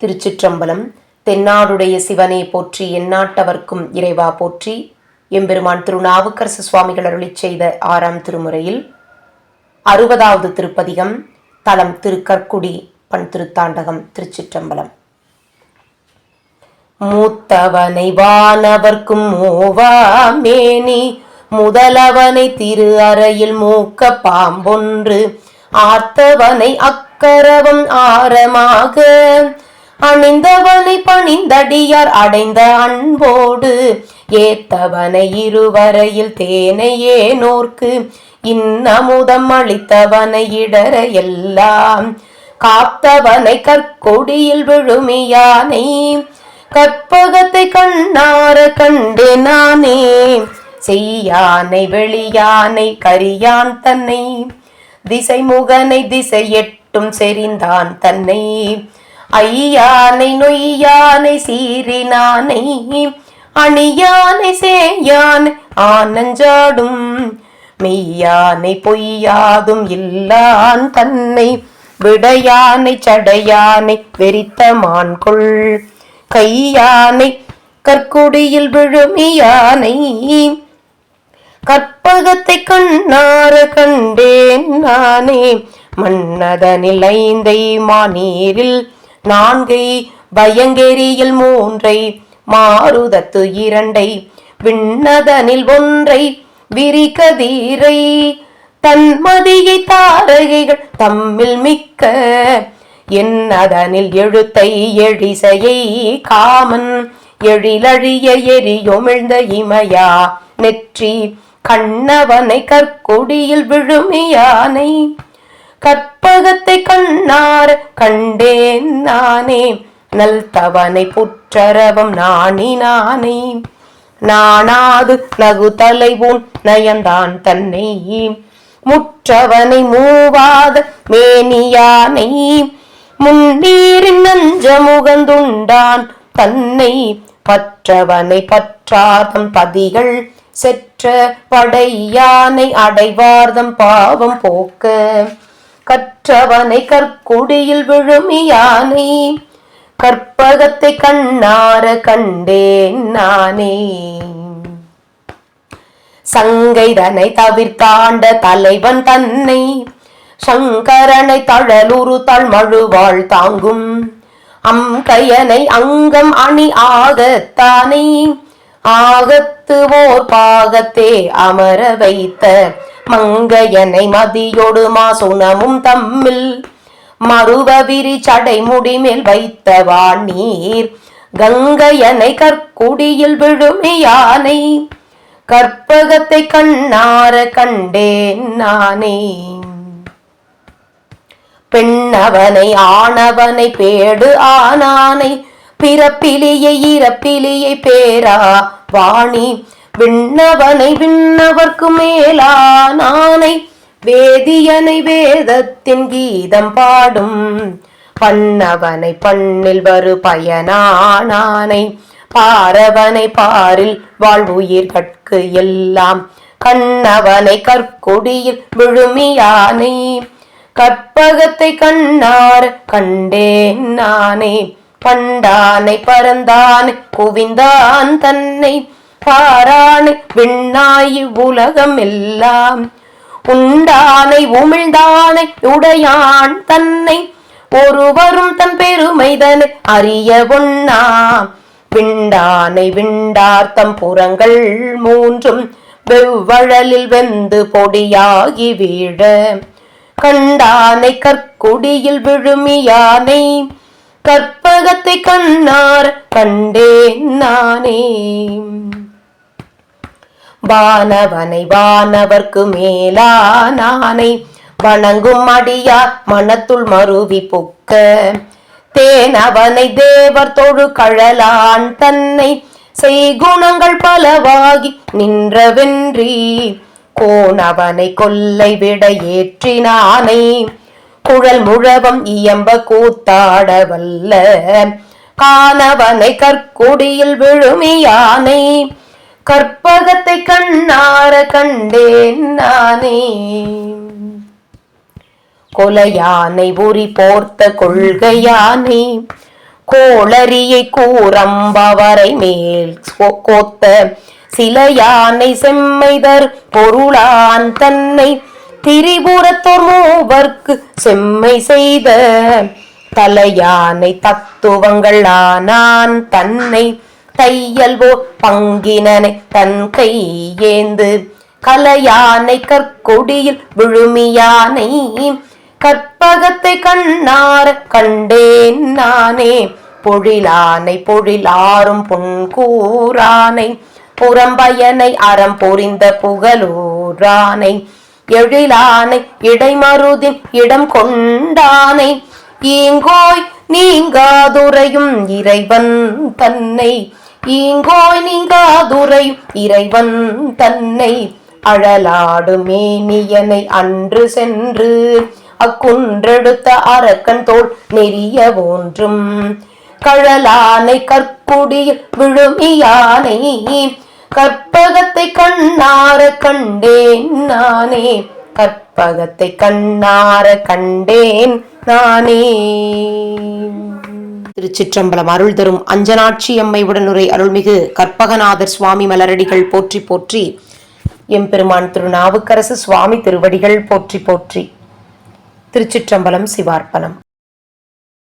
திருச்சிற்றம்பலம் தென்னாடுடைய சிவனே போற்றி எந்நாட்டவர்க்கும் இறைவா போற்றி. எம்பெருமான் திருநாவுக்கரசு சுவாமிகள் அருளி செய்த ஆறாம் திருமுறையில் அறுபதாவது திருப்பதிகம் தலம் திருக்கற்குடி பண் திருத்தாண்டகம் திருச்சிற்றம்பலம். மூத்தவனை வானவர்க்கும் மூவா மேனி முதலவனை திரு அறையில் மூக்க பாம்பொன்று ஆர்த்தவனை அக்கரவம் ஆரமாக அணிந்தவனை பணிந்தடியார் அடைந்த அன்போடு ஏத்தவனை இருவரையில் தேனையே நோர்க்கு இன்னமுதம் அளித்தவனை இடர எல்லாம் காத்தவனை கற்கொடியில் விழுமியானை கற்பகத்தை கண்ணார கண்டு நானே செய்யானை வெளியானை கரியான் தன்னை திசைமுகனை திசை எட்டும் செறிந்தான் தன்னை. ஐயானை நொய்யானை சீரினானை அணியானை சேயானை ஆனஞ்சாடும். மெய்யானை பொய்யாதும் இல்லான் தன்னை விடையானை சடையானை வெறித்த மான்கொள். கையானை கற்குடியில் விழுமியானை கற்பகத்தை கண்ணார கண்டேன் நானே. மன்னதனில் ஐந்தை மாநீரில் நான்கை பயங்கெரியில் மூன்றை மாறுதத்து இரண்டை விண்ணதனில் ஒன்றை விரிகதீரை தன்மதியை தாரகைகள் தம்மில் மிக்க என்னதனில் எழுத்தை எழிசையை காமன் எழிலழிய எரியுமிழ்ந்த இமையா நெற்றி கண்ணவனை கற்கொடியில் விழுமியானை. கற்பகத்தை கண்ணார் கண்டேன் நானே. நல் தவனை புற்றரவம் நாணி நானே. நானாது நகு தலைவோன் நயந்தான் தன்னை. முற்றவனை மூவாத மேனியானை. முன்னீரின் நஞ்ச முகந்துண்டான் தன்னை. பற்றவனை பற்றாதம் பதிகள் செற்ற படையானை அடைவார்தம் பாவம் போக்க. கற்றவனை கற்குடியில் விழுமியானை கற்பகத்தை கண்ணார கண்டேன் நானே. சங்கைதனை தவிர்த்தாண்ட தலைவன் தன்னை. சங்கரனை தழலுரு தழ்மழுவாள் தாங்கும். அம்கையனை அங்கம் அணி ஆகத்தானே ஆகத்து ஓர் பாகத்தே அமர வைத்த மங்கையனை மதியோடு மாசுனமும் தம்மில். மறுவவிரி சடை முடிமேல் வைத்த வாணீர் கங்கையனை கற்குடியில் விழுமியானை கற்பகத்தை கண்ணார கண்டேன் நானே. பெண்ணவனை ஆணவனை பேடு ஆனானை. பிறப்பிலியை இறப்பிலியை பேரா வாணி. விண்ணவனை விண்ணவர்க்கு மேலானானை வேதியனை வேதத்தின் கீதம் பாடும். பண்ணவனை பண்ணில் வரு பயனானானை பாரவனை பாரில் வாழ்வுயிர்கட்கு எல்லாம். கண்ணவனை கற்கொடியில் விழுமியானை கற்பகத்தை கண்ணார் கண்டேன் நானே. பண்டானை பறந்தான் குவிந்தான் தன்னை. பாரானை விண்ணாயி உலகம் எல்லாம் உண்டானை உமிழ்ந்தானை உடையான் தன்னை. ஒருவரும் தன் பெருமைதனை அறிய ஒண்ணா. விண்டானை விண்டார்த்தம் புறங்கள் மூன்றும் வெவ்வழலில் வெந்து பொடியாகி வீழ. கண்டானை கற்குடியில் விழுமியானை. கற்பகத்தை கண்ணார் கண்டேன் நானே. வானவனை வானவர்க்கு மேலானானை வணங்கும் அடியார் மனத்துள் மருவி புக்க. தேனவனை தேவர் தொழு கழலான் தன்னை. செய்குணங்கள் பலவாகி நின்றவென்றி. கோணவனை கொல்லை விட ஏற்றினானை குழல் முழவம் இயம்ப கூத்தாட வல்ல. காணவனை கற்குடியில் விழுமியானை. கற்பகத்தை கண்ணார கண்டேன் நானே. கொலையானை உரி போர்த்த கொள்கையானை. கோளரியை கூறம்பவரை மேல் கோத்த சில யானை செம்மைதர் பொருளான் தன்னை. திரிபுரத்தோர் மூவர்க்கு செம்மை செய்த தலையானை தத்துவங்கள் ஆனான் தன்னை. தையல்வோ பங்கினனை தன் கை ஏந்து கலையானை கற்கொடியில் விழுமியானை கற்பகத்தை கண்ணார கண்டேன் நானே பொழிலானை பொழிலாறும் பொன்கூரானை புறம்பயனை அறம் பொறிந்த புகழூரானை எழிலானை இடைமருதின் இடம் கொண்டானை ஈங்கோய் நீங்காதுரையும் இறைவன் தன்னை ஈங்கோய் நீங்காதுரை இறைவன் தன்னை அழலாடு மேனியனை அன்று சென்று அக்குன்றெடுத்த அரக்கன் தோல் நெறிய ஒன்றும் கழலானை கற்குடியில் விழுமியானை கற்பகத்தை கண்ணார கண்டேன் நானே. கற்பகத்தை கண்ணார கண்டேன் நானே. திருச்சிற்றம்பலம் அருள் தரும் அஞ்சனாட்சி அம்மை உடனுரை அருள்மிகு கற்பகநாதர் சுவாமி மலரடிகள் போற்றி போற்றி. எம்பெருமான் திருநாவுக்கரசு சுவாமி திருவடிகள் போற்றி போற்றி. திருச்சிற்றம்பலம் சிவார்ப்பணம்.